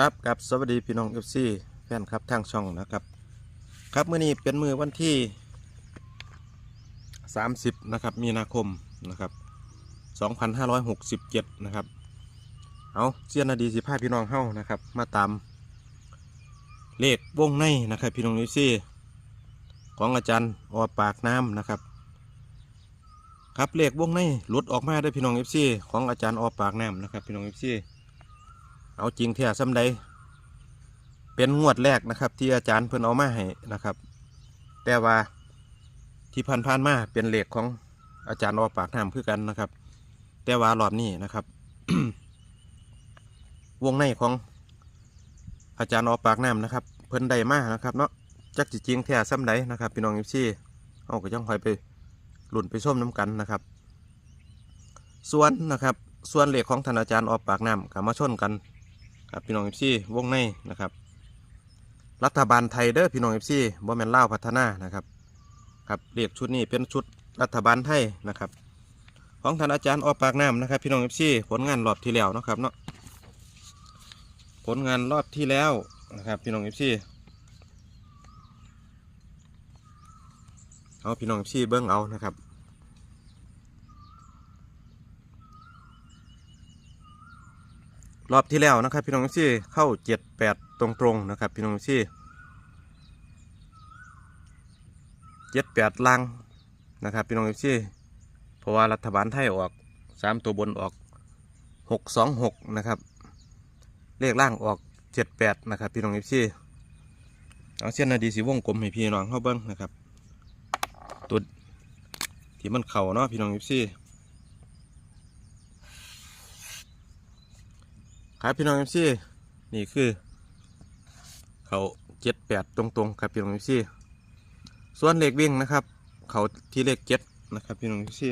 ครับกับสวัสดีพี่น้องเอฟซีแฟนครับทางช่องนะครับ ครับเมื่อนี้เป็นมือวันที่ 30 นะครับ มีนาคมนะครับ 2567 นะครับ เอาเสียนาดีสิพาพี่น้องเข้านะครับ มาตามเลขวงในนะครับ พี่น้องเอฟซีของอาจารย์อปากน้ำนะครับ ครับเลขวงในหลุดออกมาได้พี่น้องเอฟซีของอาจารย์อปากน้ำนะครับ พี่น้องเอฟซี เอาจริงแท้ซ้ำใดเป็นงวดแรกนะครับ ที่อาจารย์เพิ่นเอามาให้นะครับ แต่ว่าที่ผ่านๆมาเป็นเหล็กของอาจารย์ออปากน้ำคือกันนะครับ แต่ว่ารอบนี้นะครับ วงในของอาจารย์ออปากน้ำนะครับ เพิ่นได้มากนะครับเนาะจักจิจริงแท้ซ้ำใดนะครับ พี่น้องเอฟซี่เอาก็ย่องคอยไปหลุ่นไปส้มน้ำกันนะครับ ส่วนนะครับ ส่วนเหล็กของท่านอาจารย์ออปากน้ำกับมาชนกัน ครับพี่น้องเอฟซีวงในนะครับ รัฐบาลไทยเด้อพี่น้องเอฟซีบ่แม่นล่าพัฒนานะครับครับเรียกชุดนี้เป็นชุดรัฐบาลไทยนะครับ ของท่านอาจารย์ออปากน้ำนะครับ พี่น้องเอฟซีผลงานรอบที่แล้วนะครับเนาะผลงานรอบที่แล้วนะครับ พี่น้องเอฟซีเอาพี่น้องเอฟซีเบิ้งเอานะครับ รอบที่แล้วนะครับ พี่น้องซี่เข้าเจ็ดแปดตรงๆนะครับ พี่น้องซี่เจ็ดแปดลังนะครับพี่น้องซี่เพราะว่ารัฐบาลไทยออกสามตัวบนออกหกสองหกนะครับ เลขล่างออกเจ็ดแปดนะครับ พี่น้องซี่เอาเส้นนาดีสีวงกลมให้พี่น้องเข้าเบิ้งนะครับ ตัวที่มันเข่าเนาะพี่น้องซี่ ครับพี่น้องเอฟซีนี่คือ เขาเจ็ดแปดตรงๆครับพี่น้องเอฟซีส่วนเลขวิ่งนะครับ เขาที่เลขเจ็ดนะครับพี่น้องเอฟซี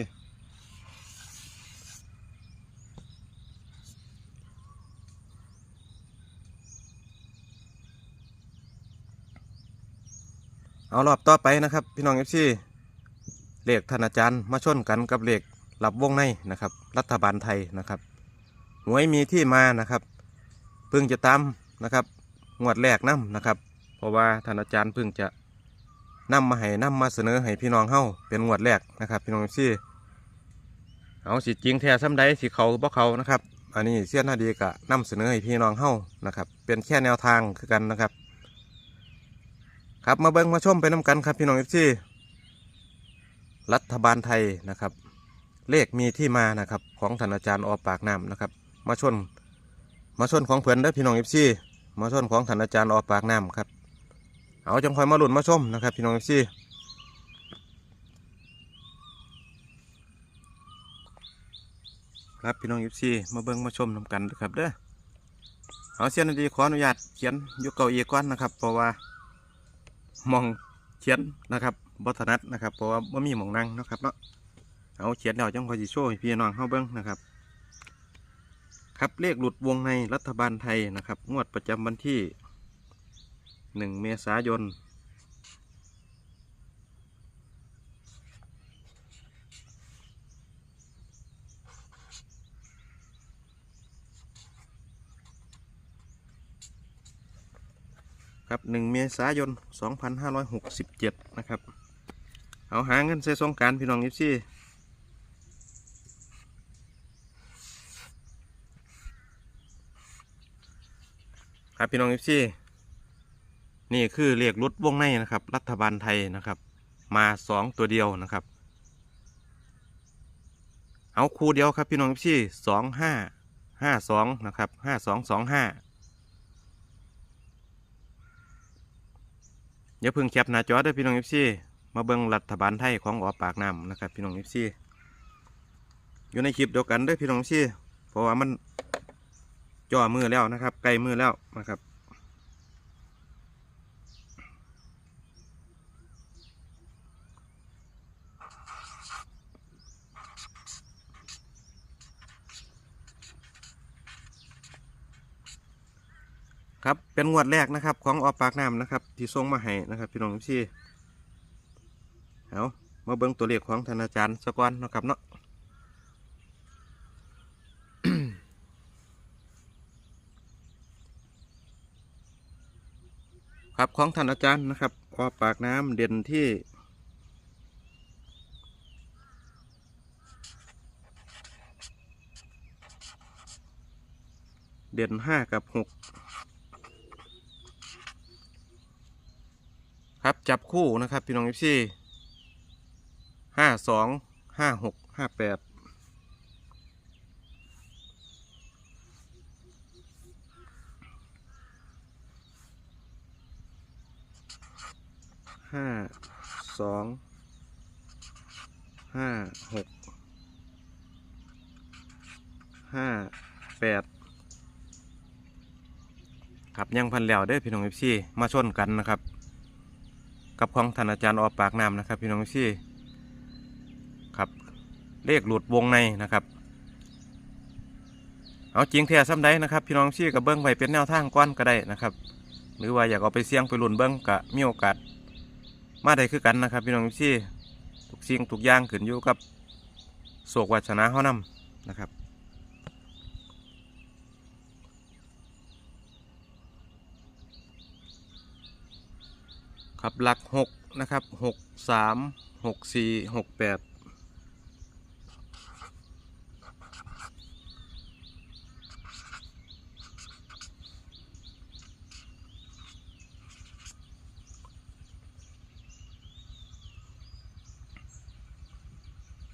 เอารอบต่อไปนะครับพี่น้องเอฟซีเลขธนาจารย์มาชนกันกับเลขหลับวงในนะครับ รัฐบาลไทยนะครับ หวยมีที่มานะครับเพิ่งจะตามนะครับงวดแรกนํนะครับ เพราะว่าท่านอาจารย์เพิ่งจะนำมาให้นำมาเสนอให้พี่น้องเฮาเป็นงวดแรกนะครับ พี่น้องซี่เอาสิจริงแท้ซ้ำใดสิเขาบ่เขานะครับ อันนี้เสี้ยนนาดีกะนำเสนอให้พี่น้องเฮานะครับ เป็นแค่แนวทางคือกันนะครับ ครับมาเบิ้งมาชมไปน้กันครับพี่น้องซี่รัฐบาลไทยนะครับ เลขมีที่มานะครับ ของท่านอาจารย์อปากน้ำนะครับ มาชน มาชนของเพื่อนเด้พี่น้องเอฟซีมาชนของท่นอาจารย์ออปากน้ำครับ เอาจังคอยมาหลุนมาชมนะครับพี่น้องเอฟซีครับพี่น้องเอฟซีมาเบิ้งมาชมนำกันนะครับเด้อเอาเสียนดีขออนุญาตเขียนยกเก้าอี้ก่อนนะครับ เพราะว่ามองเขียนนะครับบัถนัดนะครับเพราะว่าไม่มีหมองนั่งนะครับเนาะเอาเขียนแล้วจังคอยสิโชว์ให้พี่น้องเข้าเบิ้งนะครับ ครับเลขหลุดวงในรัฐบาลไทยนะครับ งวดประจำวันที่หนึ่งเมษายน ครับหนึ่งเมษายน 2567 นะครับ เอาหาเงินใส่สงการพี่น้องยิปซี่ ครับพี่น้องยิปซี่นี่คือเลขรุดวงในนะครับ รัฐบาลไทยนะครับ มาสองตัวเดียวนะครับ เอาคู่เดียวครับพี่น้องยิปซี่สองห้าห้าสองนะครับห้าสองสองห้าอย่าเพิ่งแคปหน้าจอเด้พี่น้องยิปซี่มาเบิ่งรัฐบาลไทยของออปากน้ำนะครับ พี่น้องเอฟซีอยู่ในคลิปเดียวกันด้วยพี่น้องเอฟซีเพราะว่ามัน จ่อมือแล้วนะครับใกล้มือแล้วนะครับครับเป็นงวดแรกนะครับ ของออปากน้ำนะครับที่ส่งมาให้นะครับพี่น้องเอฟซีเอามาเบิ่งตัวเลขของธนาจารย์สกอนนะครับเนาะ ครับของท่านอาจารย์นะครับออปากน้ำเด่นที่เด่นห้ากับหกครับจับคู่นะครับ พี่น้องเอฟซีห้าสองห้าหกห้าแปด ห้าสองห้าหกห้าแปดครับยังพันแล้วเด้อพี่น้องเอฟซีมาชนกันนะครับ กับของท่านอาจารย์ออปากน้ำนะครับ พี่น้องเอฟซีครับเลขหลุดวงในนะครับเอาจริงแท้ซ้ำใดนะครับพี่น้องเอฟซีกับเบิ้งไว้เป็นแนวทางก้อนก็ได้นะครับ หรือว่าอยากเอาไปเสี่ยงไปลุ้นเบิ้งก็มีโอกาส มาได้คือกันนะครับ พี่น้องที่ทุกสิ่งทุกอย่างขึ้นอยู่กับโศกวัชนะเฮานำนะครับครับหลัก 6 นะครับ 6 3 6 4 6 8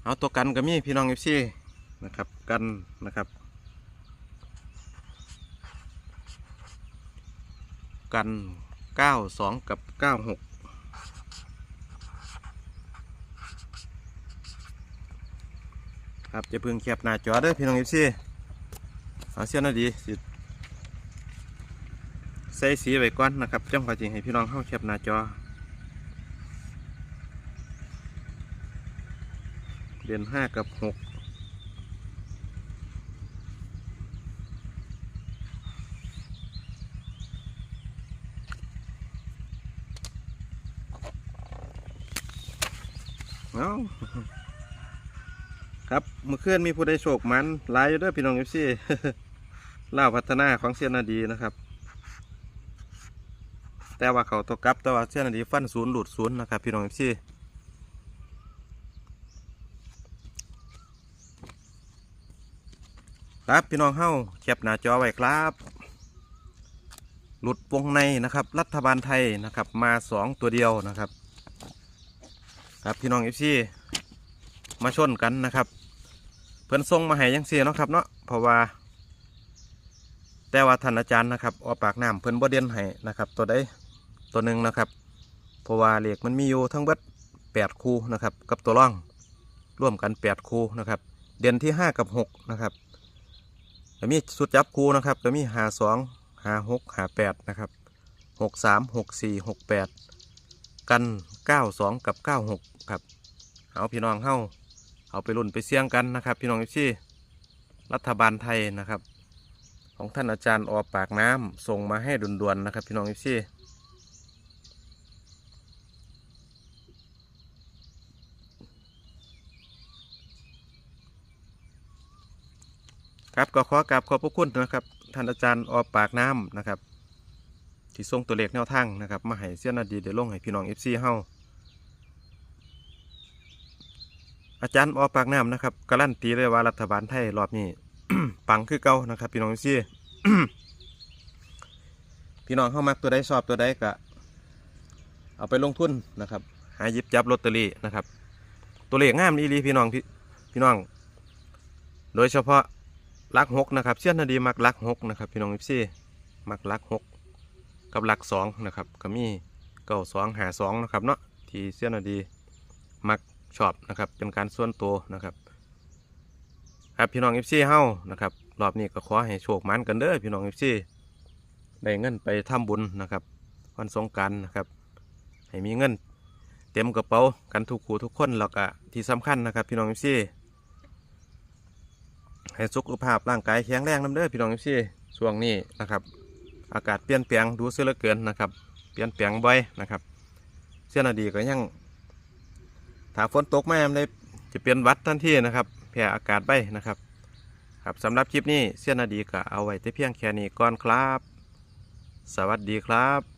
เอาตัวกันก็มีพี่น้องเอฟซีนะครับกันนะครับ กันเก้าสองกับเก้าหกครับจะพึ่งแคบหน้าจอเด้อพี่น้องเอฟซีเอาเสียนดีสิใส่สีไว้ก่อนนะครับจ้องความจริงให้พี่น้องเข้าแคบหน้าจอ เดือนห้ากับหกเอาครับเมื่อคืนมีผู้ได้โชคมันลายอยู่ด้อพี่น้องเอฟซีเล่าพัฒนาของเซียนนาดีนะครับ แต่ว่าเขาตกกับแต่ว่าเซียนนาดีฟันศูนย์หลุดศูนย์นะครับ พี่น้องเอฟซี ครับพี่น้องเฮ้าแคปหน้าจอไว้ครับ หลุดวงในนะครับ รัฐบาลไทยนะครับ มาสองตัวเดียวนะครับ ครับพี่น้องเอฟซีมาชนกันนะครับ เพิ่นส่งมาให้ยังเสียเนาะครับเนาะเพราะว่า แต่ว่าท่านอาจารย์นะครับออปากน้ำเพิ่นบ่เด่นให้นะครับ ตัวใดตัวหนึ่งนะครับเพราะว่าเหล็กมันมีอยู่ทั้งเบิดแปดคู่นะครับ กับตัวร่องร่วมกันแปดคู่นะครับ เด่นที่ห้ากับหกนะครับ ก็มีสุดจับคูนะครับก็มีหาสองหาหกหาแปดนะครับหกสามหกสี่หกแปดกันเก้าสองกับเก้าหกครับเอาพี่น้องเข้าเอาไปรุ่นไปเสี่ยงกันนะครับ พี่น้องที่รัฐบาลไทยนะครับ ของท่านอาจารย์ออปากน้ำส่งมาให้ด่วนๆนะครับ พี่น้องที่อฟซี ครับก็ขอกราบขอบพระคุณนะครับ ท่านอาจารย์ออปากน้ำนะครับ ที่ส่งตัวเลขแนวทางนะครับ มาให้เสี้ยนนาดีเดี๋ยวลงให้พี่น้องเอฟซีเฮาอาจารย์ออปากน้ำนะครับการันตีเลยว่ารัฐบาลไทยรอบนี้ ปังคือเก่านะครับพี่น้องเอฟซีพี่น้องเข้ามักตัวใดชอบตัวใดก็เอาไปลงทุนนะครับ หายิบจับลอตเตอรี่นะครับ ตัวเลขงามอีลีพี่น้องพี่พี่น้อง โดยเฉพาะ ลักหกนะครับเสี้ยนนาดีมักลักหกนะครับพี่น้องซี่มักลักหกกับลักสองนะครับก็มีเก้าสองหาสองนะครับเนาะที่เสี้ยนนาดีมักชอบนะครับเป็นการส่วนตัวนะครับครับพี่น้องเอฟซีเฮานะครับรอบนี้ก็ขอให้โชคมันกันเด้อพี่น้องเอฟซีได้เงินไปทำบุญนะครับวันสงการนะครับ ให้มีเงิน เต็มกระเป๋ากันทุกคู่ทุกคนแล้วก็ที่สำคัญนะครับ พี่น้องเอฟซี ให้สุขภาพร่างกายแข็งแรงน้ำเด้อพี่น้องเอฟซีช่วงนี้นะครับ อากาศเปลี่ยนแปลงดูเสียเหลือเกินนะครับ เปลี่ยนแปลงบ่อยนะครับ เสี้ยนาดีก็ยังถ้าฝนตกแม่ได้จะเปลี่ยนวัดทันทีนะครับแผ่อากาศไปนะครับ ครับสำหรับคลิปนี้เสี้ยนาดีก็เอาไว้แต่เพียงแค่นี้ก่อนครับ สวัสดีครับ